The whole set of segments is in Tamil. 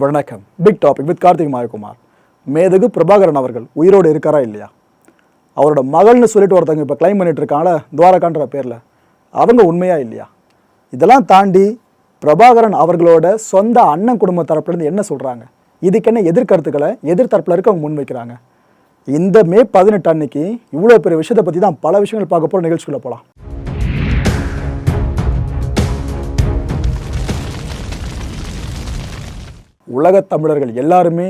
வணக்கம். Big topic with Karthik Mayakumar. மேதகு பிரபாகரன் அவர்கள் உயிரோடு இருக்காரா இல்லையா? அவரோட மகள்னு சொல்லிட்டு ஒருத்தவங்க இப்போ கிளைம் பண்ணிட்டு இருக்காங்களே துவாரகான்ற பேரில். அவங்க உண்மையா இல்லையா? இதெல்லாம் தாண்டி பிரபாகரன் அவர்களோட சொந்த அண்ணன் குடும்ப தரப்புலேருந்து என்ன சொல்கிறாங்க இதுக்கென்ன எதிர்கருத்துக்களை எதிர்த்தரப்பில் இருக்க அவங்க முன்வைக்கிறாங்க? இந்த மே பதினெட்டு அன்னைக்கு இவ்வளோ பெரிய விஷயத்தை பற்றி தான் பல விஷயங்கள் பார்க்க போகிற நிகழ்ச்சிக்குள்ளே போகலாம் உலகத் தமிழர்கள் எல்லாருமே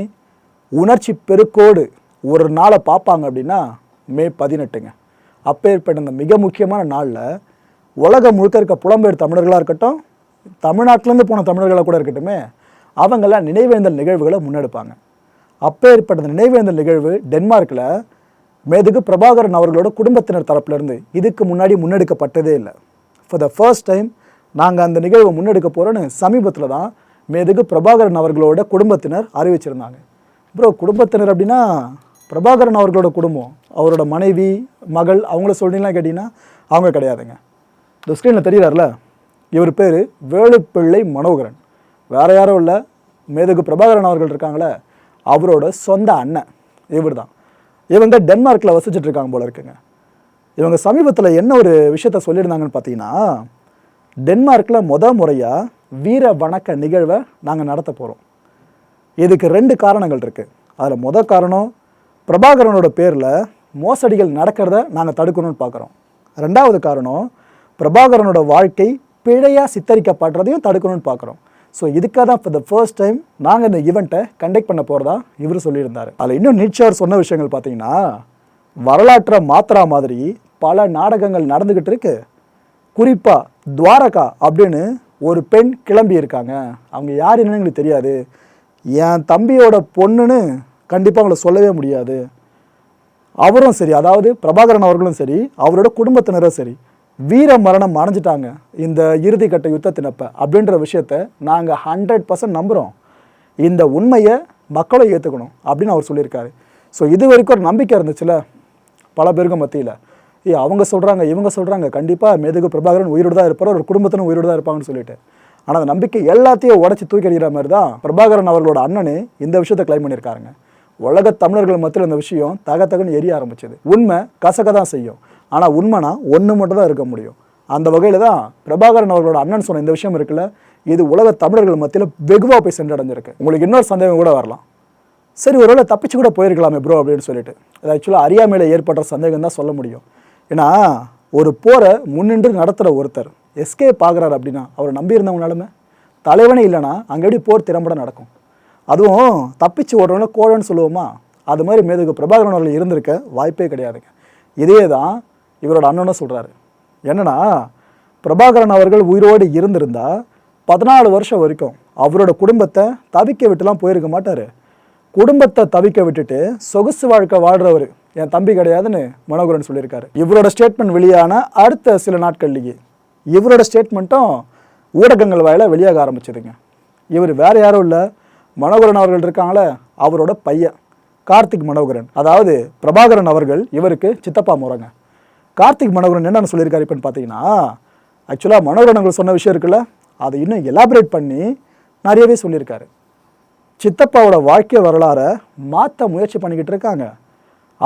உணர்ச்சி பெருக்கோடு ஒரு நாளை பார்ப்பாங்க அப்படின்னா மே பதினெட்டுங்க. அப்பேற்பட்ட இந்த மிக முக்கியமான நாளில் உலகம் முழுக்க இருக்க புலம்பெயர் தமிழர்களாக இருக்கட்டும் தமிழ்நாட்டிலேருந்து போன தமிழர்களாக கூட இருக்கட்டுமே அவங்களாம் நினைவேந்தல் நிகழ்வுகளை முன்னெடுப்பாங்க. அப்பேற்பட்ட இந்த நினைவேந்தல் நிகழ்வு டென்மார்க்கில் மேதுகு பிரபாகரன் அவர்களோட குடும்பத்தினர் தரப்புலேருந்து இதுக்கு முன்னாடி முன்னெடுக்கப்பட்டதே இல்லை. ஃபார் த ஃபர்ஸ்ட் டைம் நாங்கள் அந்த நிகழ்வை முன்னெடுக்க போகிறோன்னு சமீபத்தில் தான் மேதுகு பிரபாகரன் அவர்களோட குடும்பத்தினர் அறிவிச்சிருந்தாங்க. ப்ரோ குடும்பத்தினர் அப்படின்னா பிரபாகரன் அவர்களோட குடும்பம் அவரோட மனைவி மகள் அவங்கள சொல்றீங்களா கேட்டிங்கன்னா அவங்க கிடையாதுங்க. இந்த ஸ்க்ரீனில் தெரிகிறார்ல இவர் பேர் வேலுப்பிள்ளை மனோகரன். வேற யாரும் இல்லை. மேதகு பிரபாகரன் அவர்கள் இருக்காங்களே அவரோட சொந்த அண்ணன் இவர் தான் இவங்க டென்மார்க்கில் வசிச்சிட்ருக்காங்க போல இருக்குங்க. இவங்க சமீபத்தில் என்ன ஒரு விஷயத்த சொல்லியிருந்தாங்கன்னு பார்த்தீங்கன்னா டென்மார்க்கில் முத முறையாக வீர வணக்க நிகழ்வை நாங்கள் நடத்த போகிறோம் இதுக்கு ரெண்டு காரணங்கள் இருக்குது அதில் முத காரணம் பிரபாகரனோட பேரில் மோசடிகள் நடக்கிறத நாங்கள் தடுக்கணும்னு பார்க்குறோம் ரெண்டாவது காரணம் பிரபாகரனோட வாழ்க்கை பிழையாக சித்தரிக்கப்படுறதையும் தடுக்கணும்னு பார்க்குறோம் ஸோ இதுக்காக தான் for த ஃபர்ஸ்ட் டைம் நாங்கள் இந்த ஈவெண்ட்டை கண்டக்ட் பண்ண போகிறதா இவர் சொல்லியிருந்தார். அதில் இன்னும் நீட்சார் சொன்ன விஷயங்கள் பார்த்தீங்கன்னா வரலாற்றை மாத்திரா மாதிரி பல நாடகங்கள் நடந்துக்கிட்டு இருக்கு. குறிப்பாக துவாரகா அப்படின்னு ஒரு பெண் கிளம்பி இருக்காங்க. அவங்க யார் என்னன்னு எங்களுக்கு தெரியாது. என் தம்பியோட பொண்ணுன்னு கண்டிப்பாக அவங்கள சொல்லவே முடியாது. அவரும் சரி அதாவது பிரபாகரன் அவர்களும் சரி அவரோட குடும்பத்தினரும் சரி வீர மரணம் அடைஞ்சிட்டாங்க இந்த இறுதிக்கட்ட யுத்தத்தினப்ப அப்படின்ற விஷயத்த நாங்கள் ஹண்ட்ரட் பர்சன்ட் நம்புகிறோம் இந்த உண்மையை மக்களை ஏற்றுக்கணும் அப்படின்னு அவர் சொல்லியிருக்காரு. ஸோ இது வரைக்கும் ஒரு நம்பிக்கை இருந்துச்சுல பல பேருக்கும் மத்தியில். ஏ அவங்க சொல்கிறாங்க இவங்க சொல்கிறாங்க கண்டிப்பாக மெதுகு பிரபாகரன் உயிரோடு தான் இருப்பார் ஒரு குடும்பத்தினும் உயிரோடு தான் இருப்பாங்கன்னு சொல்லிட்டு. ஆனால் அந்த நம்பிக்கை எல்லாத்தையும் உடச்சி தூக்கி அடிக்கிற மாதிரி தான் பிரபாகரன் அவர்களோட அண்ணனே இந்த விஷயத்தை கிளைம் பண்ணியிருக்காருங்க. உலக தமிழர்கள் மத்தியில் இந்த விஷயம் தக தகன்னு எரிய ஆரம்பிச்சது. உண்மை கசக்க தான் செய்யும். ஆனால் உண்மைனா ஒன்று மட்டும் தான் இருக்க முடியும். அந்த வகையில் தான் பிரபாகரன் அவர்களோட அண்ணன் சொன்ன இந்த விஷயம் இருக்குல்ல இது உலக தமிழர்கள் மத்தியில் வெகுவாக போய் சென்றடைஞ்சிருக்கு. உங்களுக்கு இன்னொரு சந்தேகம் கூட வரலாம். சரி ஒருவேளை தப்பிச்சு கூட போயிருக்கலாமே ப்ரோ அப்படின்னு சொல்லிட்டு. அது ஆக்சுவலாக அறியாமையில் ஏற்பட்ட சந்தேகம் தான் சொல்ல முடியும். ஏன்னா ஒரு போரை முன்னின்று நடத்துகிற ஒருத்தர் எஸ்கேப் ஆகிறார் அப்படின்னா அவரை நம்பியிருந்தவங்களாலுமே தலைவனே இல்லைன்னா அங்கே எப்படி போர் திறம்பட நடக்கும்? அதுவும் தப்பிச்சு ஓடுறவங்கள கோழன்னு சொல்லுவோமா? அது மாதிரி மேதுகு பிரபாகரன் அவர்கள் இருந்திருக்க வாய்ப்பே கிடையாதுங்க. இதே தான் இவரோட அண்ணனும் சொல்கிறாரு என்னன்னா பிரபாகரன் அவர்கள் உயிரோடு இருந்திருந்தால் பதினாலு வருஷம் வரைக்கும் அவரோட குடும்பத்தை தவிக்க விட்டுலாம் போயிருக்க மாட்டார். குடும்பத்தை தவிக்க விட்டுட்டு சொகுசு வாழ்க்கை வாழ்கிறவர் என் தம்பி கிடையாதுன்னு மனோகரன் சொல்லியிருக்காரு. இவரோட ஸ்டேட்மெண்ட் வெளியான அடுத்த சில நாட்கள்லேயே இவரோட ஸ்டேட்மெண்ட்டும் ஊடகங்கள் வாயில வெளியாக ஆரம்பிச்சிருங்க இவர் வேற யாரும் இல்லை. மனோகரன் அவர்கள் இருக்காங்களே அவரோட பையன் கார்த்திக் மனோகரன். அதாவது பிரபாகரன் அவர்கள் இவருக்கு சித்தப்பா முறைங்க. கார்த்திக் மனோகரன் என்னென்னு சொல்லியிருக்காரு இப்போன்னு பார்த்தீங்கன்னா ஆக்சுவலாக மனோகரன் அவர்கள் சொன்ன விஷயம் இருக்குல்ல அதை இன்னும் எலாபரேட் பண்ணி நிறையவே சொல்லியிருக்காரு. சித்தப்பாவோட வாழ்க்கை வரலாறை மாற்ற முயற்சி பண்ணிக்கிட்டு இருக்காங்க.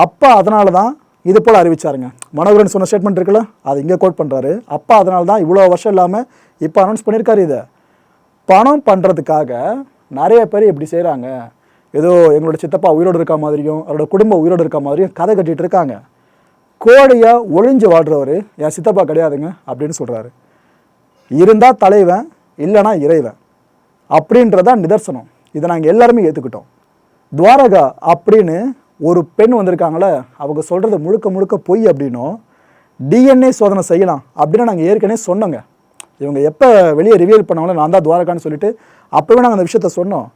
அப்பா அதனால தான் இது போல் அறிவிச்சாருங்க. மனோகரன் சொன்ன ஸ்டேட்மெண்ட் இருக்குல்ல அது இங்கே கோட் பண்ணுறாரு அப்பா அதனால தான் இவ்வளோ வருஷம் இல்லாமல் இப்போ அனௌன்ஸ் பண்ணியிருக்காரு இதை. பணம் பண்ணுறதுக்காக நிறைய பேர் இப்படி செய்கிறாங்க ஏதோ எங்களோட சித்தப்பா உயிரோடு இருக்க மாதிரியும் அவரோட குடும்பம் உயிரோடு இருக்க மாதிரியும் கதை கட்டிகிட்டு இருக்காங்க. கோடையாக ஒளிஞ்சு வாழ்கிறவர் என் சித்தப்பா கிடையாதுங்க அப்படின்னு சொல்கிறாரு இருந்தால் தலைவன் இல்லைனா இறைவன். அப்படின்றதான் நிதர்சனம். இதை நாங்கள் எல்லாருமே ஏற்றுக்கிட்டோம் துவாரகா அப்படின்னு ஒரு பெண் வந்திருக்காங்களே அவங்க சொல்கிறது முழுக்க முழுக்க பொய் அப்படின்னும் டிஎன்ஏ சோதனை செய்யலாம் அப்படின்னு நாங்கள் ஏற்கனவே சொன்னோங்க. இவங்க எப்போ வெளியே ரிவியல் பண்ணாங்களோ நான் தான் துவாரகான்னு சொல்லிட்டு அப்போவே நாங்கள் அந்த விஷயத்த சொன்னோம்.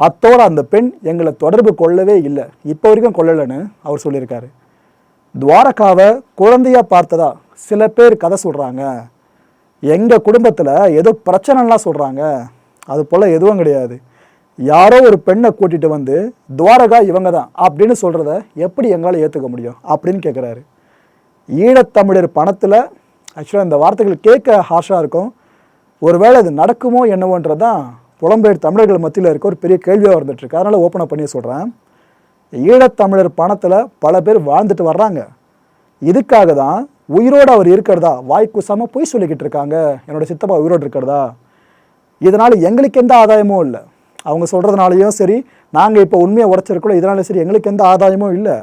அத்தோட அந்த பெண் எங்களை தொடர்பு கொள்ளவே இல்லை. இப்போ வரைக்கும் கொள்ளலைன்னு அவர் சொல்லியிருக்காரு. துவாரகாவை குழந்தையாக பார்த்ததா சில பேர் கதை சொல்கிறாங்க எங்கள் குடும்பத்தில் ஏதோ பிரச்சனைலாம் சொல்கிறாங்க அது போல் எதுவும் கிடையாது. யாரோ ஒரு பெண்ணை கூட்டிகிட்டு வந்து துவாரகா இவங்க தான் அப்படின்னு சொல்கிறத எப்படி எங்களால் ஏற்றுக்க முடியும் அப்படின்னு கேட்குறாரு ஈழத்தமிழர் பணத்தில் ஆக்சுவலாக இந்த வார்த்தைகள் கேட்க ஹார்ஷாக இருக்கும். ஒருவேளை இது நடக்குமோ என்னவோன்றது தான் புலம்பெயர் தமிழர்கள் மத்தியில் இருக்க ஒரு பெரிய கேள்வியாக வந்துட்டுருக்கு அதனால் ஓப்பனாக பண்ணி சொல்கிறேன் ஈழத்தமிழர் பணத்தில் பல பேர் வாழ்ந்துட்டு வர்றாங்க. இதுக்காக தான் உயிரோடு அவர் இருக்கிறதா வாய் பொய் சொல்லிக்கிட்டு இருக்காங்க. என்னோட சித்தப்பா உயிரோடு இருக்கிறதா? இதனால் எங்களுக்கு எந்த ஆதாயமும் இல்லை. அவங்க சொல்கிறதுனாலையும் சரி நாங்கள் இப்போ உண்மையை உடச்சிருக்கோம் இதனால சரி எங்களுக்கு எந்த ஆதாயமும் இல்லை.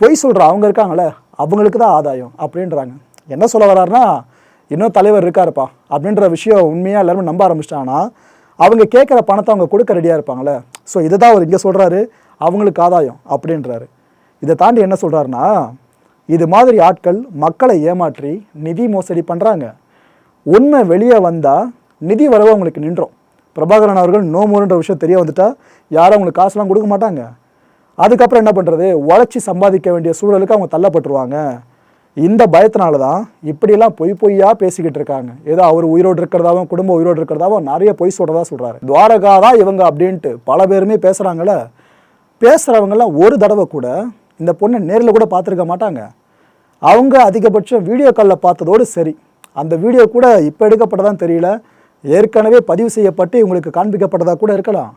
பொய் சொல்கிற அவங்க இருக்காங்களே அவங்களுக்கு தான் ஆதாயம் அப்படின்றாங்க. என்ன சொல்ல வர்றாருன்னா இன்னும் தலைவர் இருக்காருப்பா அப்படின்ற விஷயம் உண்மையாக எல்லாருமே நம்ப ஆரம்பிச்சிட்டாங்கன்னா அவங்க கேட்குற பணத்தை அவங்க கொடுக்க ரெடியாக இருப்பாங்களே ஸோ இதை தான் அவர் இங்கே சொல்கிறாரு அவங்களுக்கு ஆதாயம் அப்படின்றாரு. இதை தாண்டி என்ன சொல்கிறாருன்னா இது மாதிரி ஆட்கள் மக்களை ஏமாற்றி நிதி மோசடி பண்ணுறாங்க உண்மை வெளியே வந்தால் நிதி வரவு அவங்களுக்கு நின்றோம். பிரபாகரன் அவர்கள் நோ விஷயம் தெரிய வந்துட்டா யாரும் அவங்களுக்கு காசுலாம் கொடுக்க மாட்டாங்க. அதுக்கப்புறம் என்ன பண்ணுறது உழைச்சி சம்பாதிக்க வேண்டிய சூழலுக்கு அவங்க தள்ளப்பட்டுருவாங்க. இந்த பயத்தினால தான் இப்படியெல்லாம் பொய் பொய்யா பேசிக்கிட்டு இருக்காங்க. ஏதோ அவர் உயிரோடு இருக்கிறதாவும் குடும்பம் உயிரோடு இருக்கிறதாவும் நிறைய பொய் சொல்கிறதா சொல்கிறாரு துவாரகா தான் இவங்க அப்படின்ட்டு பல பேருமே பேசுகிறாங்கள பேசுகிறவங்கெல்லாம் ஒரு தடவை கூட இந்த பொண்ணை நேரில் கூட பார்த்துருக்க மாட்டாங்க. அவங்க அதிகபட்சம் வீடியோ காலில் பார்த்ததோடு சரி. அந்த வீடியோ கூட இப்போ எடுக்கப்பட்டதான் தெரியல. ஏற்கனவே பதிவு செய்யப்பட்டு இவங்களுக்கு காண்பிக்கப்பட்டதாக கூட இருக்கலாம்.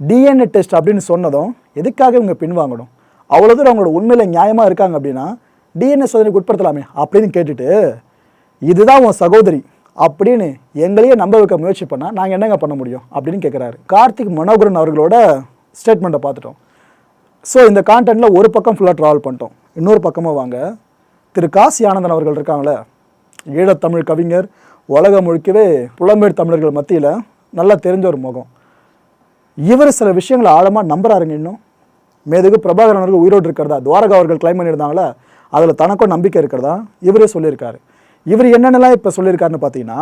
டிஎன்ஏ டெஸ்ட் அப்படின்னு சொன்னதும் எதுக்காக இவங்க பின்வாங்கணும்? அவ்வளோ தூரம் அவங்களோட உண்மையில் நியாயமாக இருக்காங்க அப்படின்னா டிஎன்ஏ சோதனைக்கு உட்படுத்தலாமே அப்படின்னு கேட்டுட்டு இதுதான் உன் சகோதரி அப்படின்னு எங்களையே நம்ப வைக்க முயற்சி பண்ணால் நாங்கள் என்னங்க பண்ண முடியும் அப்படின்னு கேட்குறாரு கார்த்திக் மனோகரன் அவர்களோட ஸ்டேட்மெண்ட்டை பார்த்துட்டோம். ஸோ இந்த கான்டென்ட்டில் ஒரு பக்கம் ஃபுல்லாக ட்ராவல் பண்ணிட்டோம். இன்னொரு பக்கமாக வாங்க. திரு காசி ஆனந்தன் அவர்கள் இருக்காங்களே ஈழத்தமிழ் கவிஞர் உலகம் முழுக்கவே புலம்பெயர் தமிழர்கள் மத்தியில் நல்லா தெரிஞ்ச ஒரு முகம். இவர் சில விஷயங்களை ஆழமாக நம்புறாருங்க இன்னும். மேதுக்கு பிரபாகரன் அவர்கள் உயிரோடு இருக்கிறதா? துவாரகா அவர்கள் கிளைம் பண்ணியிருந்தாங்களா அதில் தனக்கும் நம்பிக்கை இருக்கிறதா? இவரே சொல்லியிருக்காரு. இவர் என்னென்னலாம் இப்போ சொல்லியிருக்காருன்னு பார்த்தீங்கன்னா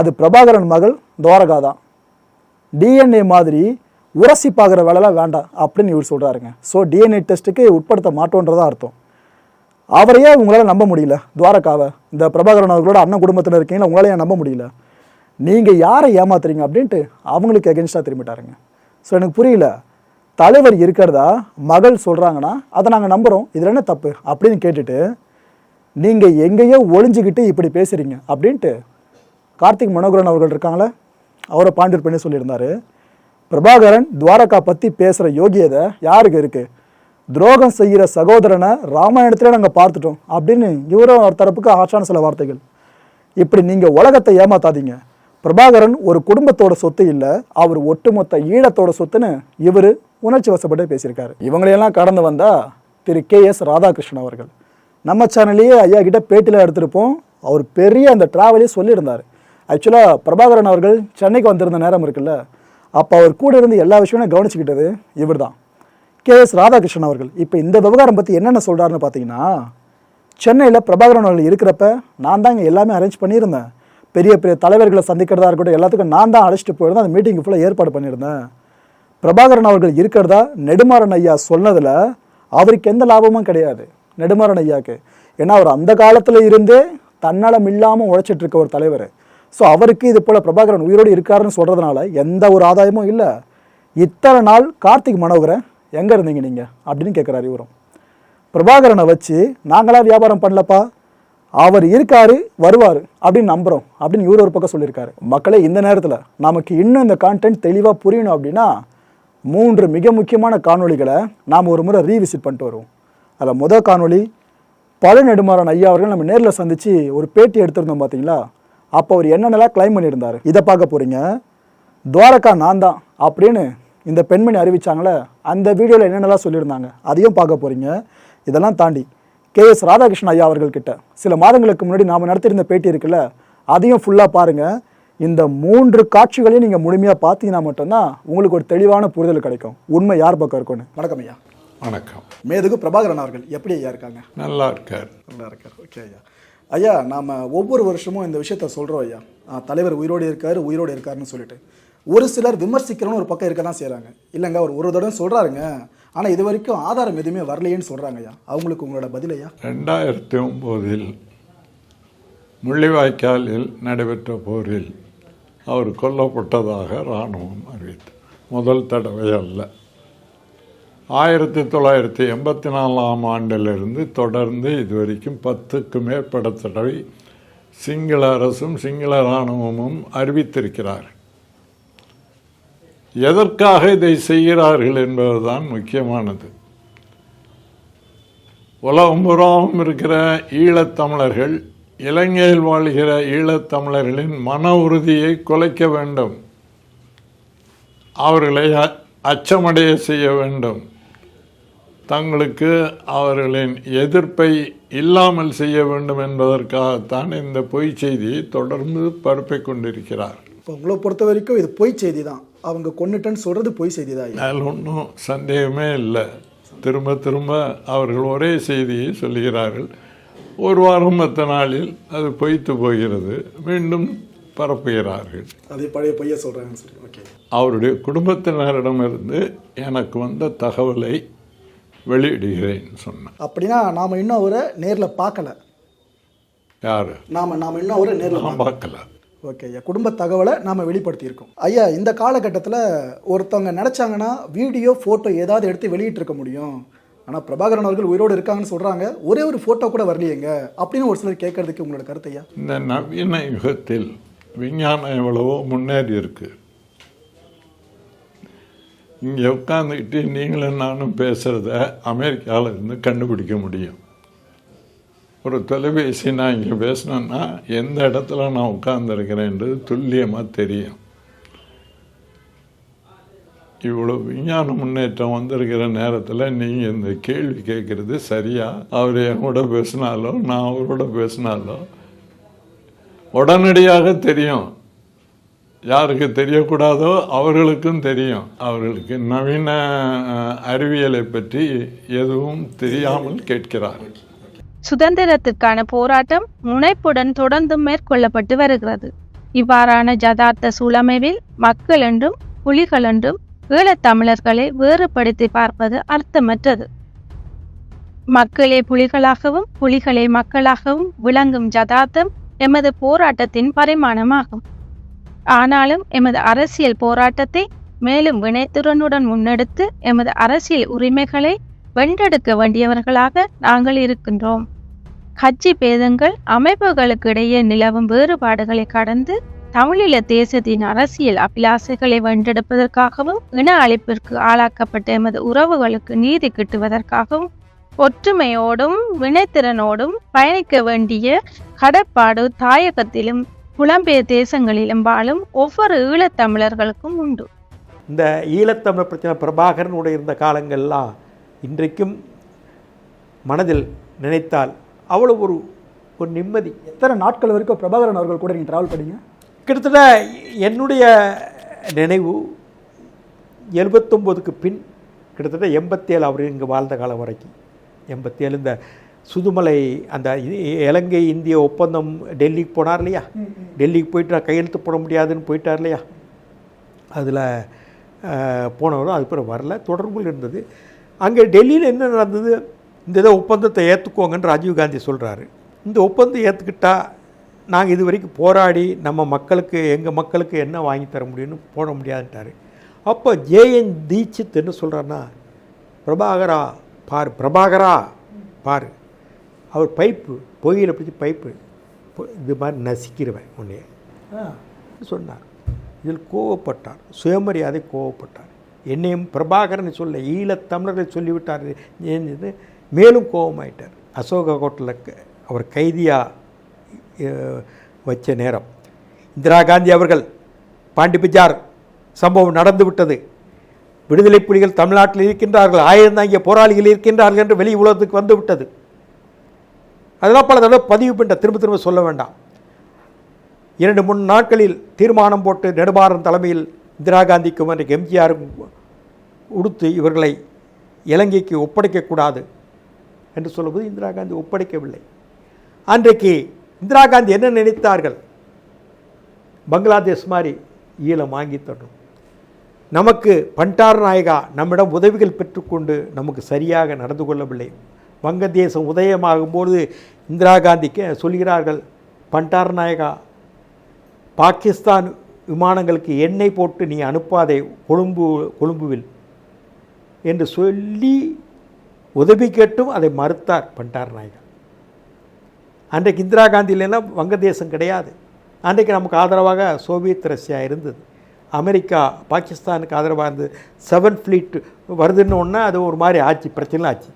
அது பிரபாகரன் மகள் துவாரகா தான். டிஎன்ஏ மாதிரி உரசி பார்க்குற வேலைலாம் வேண்டாம் அப்படின்னு இவர் சொல்கிறாருங்க ஸோ டிஎன்ஏ டெஸ்ட்டுக்கு உட்படுத்த மாட்டோன்றதா அர்த்தம். அவரையே உங்களால் நம்ப முடியல. துவாரகாவை இந்த பிரபாகரன் அவர்களோட அண்ணன் குடும்பத்தில் இருக்கீங்களா உங்களால் ஏன் நம்ப முடியல? நீங்கள் யாரை ஏமாத்துறீங்க அப்படின்ட்டு அவங்களுக்கு எகென்ஸ்டாக திரும்பிட்டாருங்க. ஸோ எனக்கு புரியல. தலைவர் இருக்கிறதா? மகள் சொல்கிறாங்கன்னா அதை நாங்கள் நம்புகிறோம் இதில் என்ன தப்பு? அப்படின்னு கேட்டுட்டு நீங்கள் எங்கேயோ ஒளிஞ்சுக்கிட்டு இப்படி பேசுகிறீங்க அப்படின்ட்டு கார்த்திக் மனோகரன் அவர்கள் இருக்காங்களே அவரை பாண்டியர் பண்ணி சொல்லியிருந்தார். பிரபாகரன் துவாரகா பற்றி பேசுகிற யோகியதை யாருக்கு இருக்குது துரோகம் செய்கிற சகோதரனை ராமாயணத்திலே நாங்கள் பார்த்துட்டோம் அப்படின்னு இவரும் ஒரு தரப்புக்கு ஆற்றான சில வார்த்தைகள். இப்படி நீங்கள் உலகத்தை ஏமாத்தாதீங்க. பிரபாகரன் ஒரு குடும்பத்தோட சொத்து இல்லை அவர் ஒட்டுமொத்த ஈழத்தோட சொத்துன்னு இவர் உணர்ச்சி வசப்பட்டு பேசியிருக்காரு. இவங்களையெல்லாம் கடந்து வந்தால் திரு கே எஸ் ராதாகிருஷ்ணன் அவர்கள். நம்ம சேனல்லையே ஐயா கிட்ட பேட்டியில் எடுத்திருப்போம். அவர் பெரிய அந்த ட்ராவலே சொல்லியிருந்தார். ஆக்சுவலாக பிரபாகரன் அவர்கள் சென்னைக்கு வந்திருந்த நேரம் இருக்குல்ல அப்போ அவர் கூட இருந்து எல்லா விஷயமும் கவனிச்சுக்கிட்டது இவர் தான் கே எஸ் ராதாகிருஷ்ணன் அவர்கள் இப்போ இந்த விவகாரம் பற்றி என்னென்ன சொல்கிறாருன்னு பார்த்தீங்கன்னா சென்னையில் பிரபாகரன் அவர்கள் இருக்கிறப்ப நான் தான் இங்கே எல்லாமே அரேஞ்ச் பண்ணியிருந்தேன். பெரிய பெரிய தலைவர்களை சந்திக்கிறதா இருக்கட்டும் எல்லாத்துக்கும் நான் தான் அழைச்சிட்டு போயிருந்தேன் அந்த மீட்டிங்கு ஃபுல்லாக ஏற்பாடு பண்ணியிருந்தேன். பிரபாகரன் அவர்கள் இருக்கிறதா நெடுமாறன் ஐயா சொன்னதில் அவருக்கு எந்த லாபமும் கிடையாது நெடுமாறன் ஐயாவுக்கு ஏன்னா அவர் அந்த காலத்தில் இருந்தே தன்னலம் இல்லாமல் உழைச்சிட்டு இருக்க ஒரு தலைவர். ஸோ அவருக்கு இது போல் பிரபாகரன் உயிரோடு இருக்காருன்னு சொல்கிறதுனால எந்த ஒரு ஆதாயமும் இல்லை. இத்தனை நாள் கார்த்திக் மனோகரன் எங்கே இருந்தீங்க நீங்கள் அப்படின்னு கேட்குறாரு இவரும். பிரபாகரனை வச்சு நாங்களாம் வியாபாரம் பண்ணலப்பா? அவர் இருக்காரு வருவார் அப்படின்னு நம்புகிறோம் அப்படின்னு இவர் ஒரு பக்கம் சொல்லியிருக்காரு. மக்களே இந்த நேரத்தில் நமக்கு இன்னும் இந்த கான்டென்ட் தெளிவாக புரியணும் அப்படின்னா மூன்று மிக முக்கியமான காணொளிகளை நாம் ஒரு முறை ரீவிசிட் பண்ணிட்டு வருவோம். அதில் முதல் காணொளி பழ நெடுமாறன் ஐயா அவர்கள் நம்ம நேரில் சந்தித்து ஒரு பேட்டி எடுத்திருந்தோம் பார்த்தீங்களா அப்போ அவர் என்னென்னலாம் கிளைம் பண்ணியிருந்தார்? இதை பார்க்க போகிறீங்க துவாரகா நான் தான் அப்படின்னு இந்த பெண்மணி அறிவிச்சாங்களே அந்த வீடியோவில் என்னென்னலாம் சொல்லியிருந்தாங்க அதையும் பார்க்க போகிறீங்க இதெல்லாம் தாண்டி கே எஸ் ராதாகிருஷ்ணன் ஐயா அவர்கள் கிட்ட சில மாதங்களுக்கு முன்னாடி நாம் நடத்தியிருந்த பேட்டி இருக்குல்ல அதையும் ஃபுல்லாக பாருங்கள் இந்த மூன்று காட்சிகளையும் நீங்கள் முழுமையாக பார்த்தீங்கன்னா மட்டும்தான் உங்களுக்கு ஒரு தெளிவான புரிதல் கிடைக்கும். உண்மை யார் பக்கம் இருக்கும்னு. வணக்கம் ஐயா. வணக்கம். மேதுகு பிரபாகரன் அவர்கள் எப்படி ஐயா இருக்காங்க? நல்லா இருக்கார். நல்லா இருக்கார். ஓகே ஐயா. ஐயா நாம் ஒவ்வொரு வருஷமும் இந்த விஷயத்த சொல்கிறோம் ஐயா. தலைவர் உயிரோடு இருக்கார் உயிரோடு இருக்காருன்னு சொல்லிட்டு. ஒரு சிலர் விமர்சிக்கிறவங்க ஒரு பக்கம் இருக்க தான் செய்கிறாங்க இல்லைங்க அவர் ஒரு தடவை சொல்கிறாருங்க ஆனால் இது வரைக்கும் ஆதாரம் எதுவுமே வரலையேன்னு சொல்கிறாங்க ஐயா அவங்களுக்கு உங்களோட பதிலையா ரெண்டாயிரத்தி ஒம்போதில் முள்ளிவாய்க்காலில் நடைபெற்ற போரில் அவர் கொல்லப்பட்டதாக இராணுவம் அறிவித்தது. முதல் தடவை அல்ல. ஆயிரத்தி தொள்ளாயிரத்தி எண்பத்தி நாலாம் ஆண்டிலிருந்து தொடர்ந்து இதுவரைக்கும் பத்துக்கு மேற்பட்ட தடவை சிங்கள அரசும் சிங்கள இராணுவமும் அறிவித்திருக்கிறார் எதற்காக இதை செய்கிறார்கள் என்பதுதான் முக்கியமானது. உலகம் புறாவும் இருக்கிற ஈழத்தமிழர்கள் இலங்கையில் வாழ்கிற ஈழத்தமிழர்களின் மன உறுதியை குலைக்க வேண்டும். அவர்களை அ- அச்சமடைய செய்ய வேண்டும். தங்களுக்கு அவர்களின் எதிர்ப்பை இல்லாமல் செய்ய வேண்டும் என்பதற்காகத்தான் இந்த பொய் செய்தியை தொடர்ந்து பரப்பிக் கொண்டிருக்கிறார் இப்போ உங்களை பொறுத்த வரைக்கும் இது பொய் செய்தி தான் அவங்க கொன்னுட்டேன்னு சொல்றது பொய் செய்தி தான் அதில் ஒன்றும் சந்தேகமே இல்லை. திரும்ப திரும்ப அவர்கள் ஒரே செய்தியை சொல்லுகிறார்கள். ஒரு வாரம் மற்ற நாளில் அது பொய்த்து போகிறது. மீண்டும் பரப்புகிறார்கள். அதே பழைய பொய்ய சொல்றாங்கன்னு சொல்லி ஓகே அவருடைய குடும்பத்தினரிடமிருந்து எனக்கு வந்த தகவலை வெளியிடுகிறேன் சொன்னேன் அப்படின்னா நாம இன்னும் அவரை நேர்ல பார்க்கல. யார்? நாம நாம இன்னும் அவரை நேர்ல பார்க்கல. ஓகே ஐயா. குடும்ப தகவலை நாம் வெளிப்படுத்தியிருக்கோம். ஐயா இந்த காலகட்டத்தில் ஒருத்தவங்க நினச்சாங்கன்னா வீடியோ ஃபோட்டோ ஏதாவது எடுத்து வெளியிட்டிருக்க முடியும். ஆனால் பிரபாகரன் அவர்கள் உயிரோடு இருக்காங்கன்னு சொல்கிறாங்க ஒரே ஒரு ஃபோட்டோ கூட வரலையேங்க. அப்படின்னு ஒரு சிலர் கேட்கறதுக்கு உங்களோட கருத்து ஐயா? இந்த நவீன யுகத்தில் விஞ்ஞானம் எவ்வளவோ முன்னேறி இருக்கு. இங்கே உட்காந்துக்கிட்டு நீங்களும் நானும் பேசுகிறத அமெரிக்காவில் இருந்து கண்டுபிடிக்க முடியும். ஒரு தொலைபேசி நான் இங்கே பேசினேன்னா எந்த இடத்துல நான் உட்கார்ந்துருக்கிறேன்றது துல்லியமாக தெரியும். இவ்வளோ விஞ்ஞான முன்னேற்றம் வந்திருக்கிற நேரத்தில் நீங்கள் இந்த கேள்வி கேட்குறது சரியா? அவர் என் கூட பேசினாலோ நான் அவரோட பேசினாலோ? உடனடியாக தெரியும். யாருக்கு தெரியக்கூடாதோ அவர்களுக்கும் தெரியும். அவர்களுக்கு நவீன அறிவியலை பற்றி எதுவும் தெரியாமல் கேட்கிறார்கள். சுதந்திரத்திற்கான போராட்டம் முனைப்புடன் தொடர்ந்து மேற்கொள்ளப்பட்டு வருகிறது. இவ்வாறான ஜதார்த்த சூழமைவில் மக்கள் என்றும் புலிகள் என்றும் ஈழத்தமிழர்களை வேறுபடுத்தி பார்ப்பது அர்த்தமற்றது. மக்களே புலிகளாகவும் புலிகளே மக்களாகவும் விளங்கும் ஜதார்த்தம் எமது போராட்டத்தின் பரிமாணமாகும். ஆனாலும் எமது அரசியல் போராட்டத்தை மேலும் வினைத்திறனுடன் முன்னெடுத்து எமது அரசியல் உரிமைகளை வென்றெடுக்க வேண்டியவர்களாக நாங்கள் இருக்கின்றோம். கட்சி பேதங்கள் அமைப்புகளுக்கு இடையே நிலவும் வேறுபாடுகளை கடந்து தமிழீழ தேசத்தின் அரசியல் அபிலாசைகளை வென்றெடுப்பதற்காகவும் இன அழிப்பிற்கு ஆளாக்கப்பட்ட எமது உறவுகளுக்கு நீதி கிட்டுவதற்காகவும் ஒற்றுமையோடும் வினைத்திறனோடும் பயணிக்க வேண்டிய கடப்பாடு தாயகத்திலும் புலம்பெயர் தேசங்களிலும் வாழும் ஒவ்வொரு ஈழத்தமிழர்களுக்கும் உண்டு. இந்த ஈழத்தமிழ் பிரச்சனை பிரபாகரனுடைய இருந்த காலங்கள்லாம் இன்றைக்கும் மனதில் நினைத்தால் அவ்வளோ ஒரு ஒரு நிம்மதி. எத்தனை நாட்கள் வரைக்கும் பிரபாகரன் அவர்கள் கூட நீங்கள் ட்ராவல் பண்ணீங்க? கிட்டத்தட்ட என்னுடைய நினைவு எழுபத்தொம்போதுக்கு பின் கிட்டத்தட்ட எண்பத்தேழு அவர் இங்கே வாழ்ந்த காலம் வரைக்கும். எண்பத்தேழு இந்த சுதுமலை அந்த இலங்கை இந்திய ஒப்பந்தம் டெல்லிக்கு போனார் இல்லையா? டெல்லிக்கு போயிட்டு நான் கையெழுத்து போட முடியாதுன்னு போயிட்டார் இல்லையா? அதில் போனவரும் அது பிறகு வரல. தொடர்பில் இருந்தது. அங்கே டெல்லியில் என்ன நடந்தது? இந்த இதை ஒப்பந்தத்தை ஏற்றுக்கோங்கன்னு ராஜீவ்காந்தி சொல்கிறாரு இந்த ஒப்பந்தம் ஏற்றுக்கிட்டா நாங்கள் இது வரைக்கும் போராடி நம்ம மக்களுக்கு எங்கள் மக்களுக்கு என்ன வாங்கி தர முடியும்னு போட முடியாதுன்ட்டாரு. அப்போ ஜேஎன் தீட்சித் என்ன சொல்கிறாருன்னா பிரபாகரா பார் பிரபாகரா பார். அவர் பைப்பு பொய்யில் பிடிச்சி பைப்பு இது மாதிரி நசிக்கிறவன் உன்னைய. சொன்னார். இதில் கோவப்பட்டார். சுயமரியாதை கோவப்பட்டார். என்னையும் பிரபாகரன் சொல்ல ஈழத் தமிழர்கள் சொல்லிவிட்டார் மேலும் கோபமாயிட்டார். அசோக ஹோட்டலுக்கு அவர் கைதியாக வச்ச நேரம். இந்திரா காந்தி அவர்கள் பாண்டிபிஜார் சம்பவம் நடந்து விட்டது. விடுதலை புலிகள் தமிழ்நாட்டில் இருக்கின்றார்கள் ஆயிரம் தாங்கிய போராளிகள் இருக்கின்றார்கள் என்று வெளி உலகத்துக்கு வந்து விட்டது. அதெல்லாம் பல தடவை பதிவு பண்ண திரும்ப திரும்ப சொல்ல வேண்டாம். இரண்டு மூணு நாட்களில் தீர்மானம் போட்டு நெடுமாறன் தலைமையில் இந்திரா காந்திக்கும் அன்றைக்கு எம்ஜிஆருக்கும் உடுத்து இவர்களை இலங்கைக்கு ஒப்படைக்கக்கூடாது. என்று சொல்லும்போது இந்திரா காந்தி ஒப்படைக்கவில்லை. அன்றைக்கு இந்திரா காந்தி என்ன நினைத்தார்கள்? பங்களாதேஷ் மாதிரி ஈழம் வாங்கி தரணும். நமக்கு பண்டார் நாயகா நம்மிடம் உதவிகள் பெற்றுக்கொண்டு நமக்கு சரியாக நடந்து கொள்ளவில்லை. வங்கதேசம் உதயமாகும்போது இந்திரா காந்திக்கு சொல்கிறார்கள் பண்டார் நாயகா பாகிஸ்தான் விமானங்களுக்கு எண்ணெய் போட்டு நீ அனுப்பாதே கொழும்பு கொழும்புவில் என்று சொல்லி உதவி கேட்டும் அதை மறுத்தார் பண்டார் நாயகா அன்றைக்கு இந்திரா காந்தி இல்லைன்னா வங்கதேசம் கிடையாது. அன்றைக்கு நமக்கு ஆதரவாக சோவியத் ரஷ்யா இருந்தது. அமெரிக்கா பாகிஸ்தானுக்கு ஆதரவாக இருந்து செவன் ஃப்ளீட் வருதுன்னு அது ஒரு மாதிரி ஆச்சு பிரச்சனை ஆச்சு.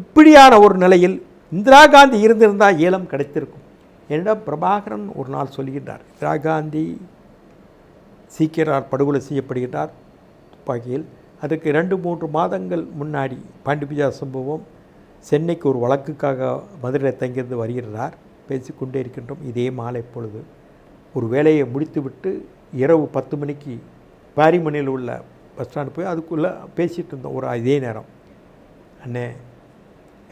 இப்படியான ஒரு நிலையில் இந்திரா காந்தி இருந்திருந்தால் ஈழம் கிடைத்திருக்கும். என்னிடம் பிரபாகரன் ஒரு நாள் சொல்கின்றார் இந்திரா காந்தி சீக்கியரார் படுகொலை செய்யப்படுகிறார் துப்பாக்கியில் அதுக்கு ரெண்டு மூன்று மாதங்கள் முன்னாடி பாண்டிபிஜா சம்பவம் சென்னைக்கு ஒரு வழக்குக்காக மதுரை தங்கியிருந்து வருகிறார். பேசிக்கொண்டே இருக்கின்றோம். இதே மாலை பொழுது ஒரு வேலையை முடித்துவிட்டு இரவு பத்து மணிக்கு பாரிமணியில் உள்ள பஸ் ஸ்டாண்டு போய் அதுக்குள்ளே பேசிகிட்டு இருந்தோம். ஒரு இதே நேரம். அண்ணே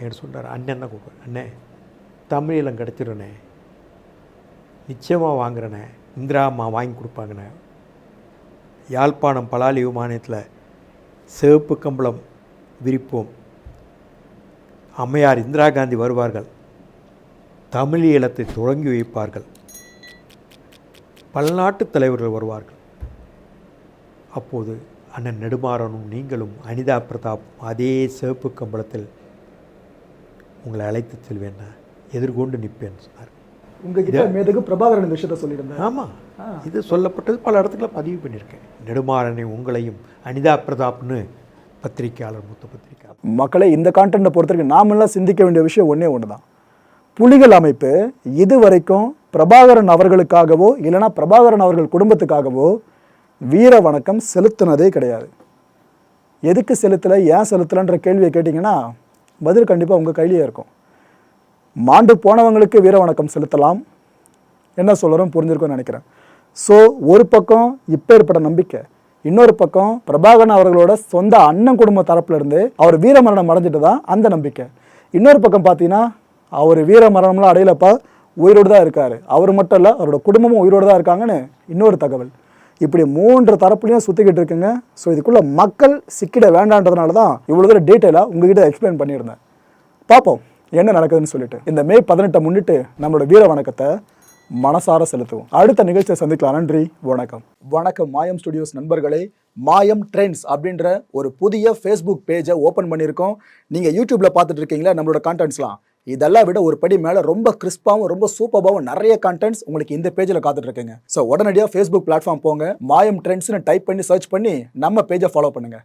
என்ன சொல்கிறார் அண்ணன் தான் கூப்பிடுறேன் அண்ணே தமிழீழம் கிடச்சிருண்ணே நிச்சயமாக வாங்குறேண்ணே. இந்திரா அம்மா வாங்கி கொடுப்பாங்கண்ணே. யாழ்ப்பாணம் பலாலி விமானத்தில் சிவப்பு கம்பளம் விரிப்போம். அம்மையார் இந்திரா காந்தி வருவார்கள். தமிழ் ஈழத்தை தொடங்கி வைப்பார்கள். பல்நாட்டு தலைவர்கள் வருவார்கள். அப்போது அண்ணன் நெடுமாறனும் நீங்களும் அனிதா பிரதாப்பும் அதே சிவப்பு கம்பளத்தில் உங்களை அழைத்து செல்வேன். எதிர்கொண்டு நிற்பேன் சொன்னார். உங்ககிட்ட மேதுக்கு பிரபாகரன் இந்த விஷயத்த சொல்லியிருந்தேன் ஆமாம் இது சொல்லப்பட்டது பல இடத்துல பதிவு பண்ணியிருக்கேன். நெடுமாறனை உங்களையும் அனிதா பிரதாப்னு பத்திரிக்கையாளர் மூத்த பத்திரிக்கையாளர் மக்களே இந்த கான்டென்ட்டை பொறுத்தவரைக்கும் நாமெல்லாம் சிந்திக்க வேண்டிய விஷயம் ஒன்றே ஒன்று தான் புலிகள் அமைப்பு இது வரைக்கும் பிரபாகரன் அவர்களுக்காகவோ இல்லைனா பிரபாகரன் அவர்கள் குடும்பத்துக்காகவோ வீர வணக்கம் செலுத்தினதே கிடையாது. எதுக்கு செலுத்தலை ஏன் செலுத்தலைன்ற கேள்வியை கேட்டிங்கன்னா பதில் கண்டிப்பாக உங்கள் கையிலேயே இருக்கும். மாண்டு போனவங்களுக்கு வீர வணக்கம் செலுத்தலாம். என்ன சொல்கிறோம் புரிஞ்சிருக்கும்னு நினைக்கிறேன். ஸோ ஒரு பக்கம் இப்போ ஏற்பட்ட நம்பிக்கை இன்னொரு பக்கம் பிரபாகரன் அவர்களோட சொந்த அண்ணன் குடும்ப தரப்புலேருந்து அவர் வீர மரணம் அடைஞ்சிட்டு தான் அந்த நம்பிக்கை. இன்னொரு பக்கம் பார்த்தீங்கன்னா அவர் வீர மரணம்லாம் அடையலப்பா உயிரோடு தான் இருக்கார். அவர் மட்டும் இல்லை அவரோட குடும்பமும் உயிரோடு தான் இருக்காங்கன்னு இன்னொரு தகவல். இப்படி மூன்று தரப்புலையும் சுற்றிக்கிட்டு இருக்குங்க. ஸோ இதுக்குள்ளே மக்கள் சிக்கிட வேண்டான்றதுனால தான் இவ்வளோ தூரம் டீட்டெயிலாக உங்ககிட்ட எக்ஸ்பிளைன் பண்ணியிருந்தேன். பார்ப்போம் என்ன நடக்குதுன்னு சொல்லிட்டு இந்த மே பதினெட்டை முன்னிட்டு நம்மளோட வீர வணக்கத்தை மனசார செலுத்துவோம். அடுத்த நிகழ்ச்சியை சந்திக்கலாம். நன்றி வணக்கம். வணக்கம் மாயம் ஸ்டுடியோஸ் நண்பர்களே. மாயம் ட்ரெண்ட்ஸ் அப்படின்ற ஒரு புதிய ஃபேஸ்புக் பேஜை ஓப்பன் பண்ணியிருக்கோம். நீங்கள் யூடியூப்பில் பார்த்துட்டு இருக்கீங்களா? நம்மளோட கான்டென்ட்ஸ்லாம் இதெல்லாம் விட ஒரு படி மேலே ரொம்ப கிறிஸ்பாகவும் ரொம்ப சூப்பராகவும் நிறைய கண்டென்ட்ஸ் உங்களுக்கு இந்த பேஜில் காத்துட்டு இருக்குங்க. ஸோ உடனடியாக ஃபேஸ்புக் பிளாட்ஃபார்ம் போங்க. மாயம் ட்ரெண்ட்ஸ்னு டைப் பண்ணி சர்ச் பண்ணி நம்ம பேஜை ஃபாலோ பண்ணுங்கள்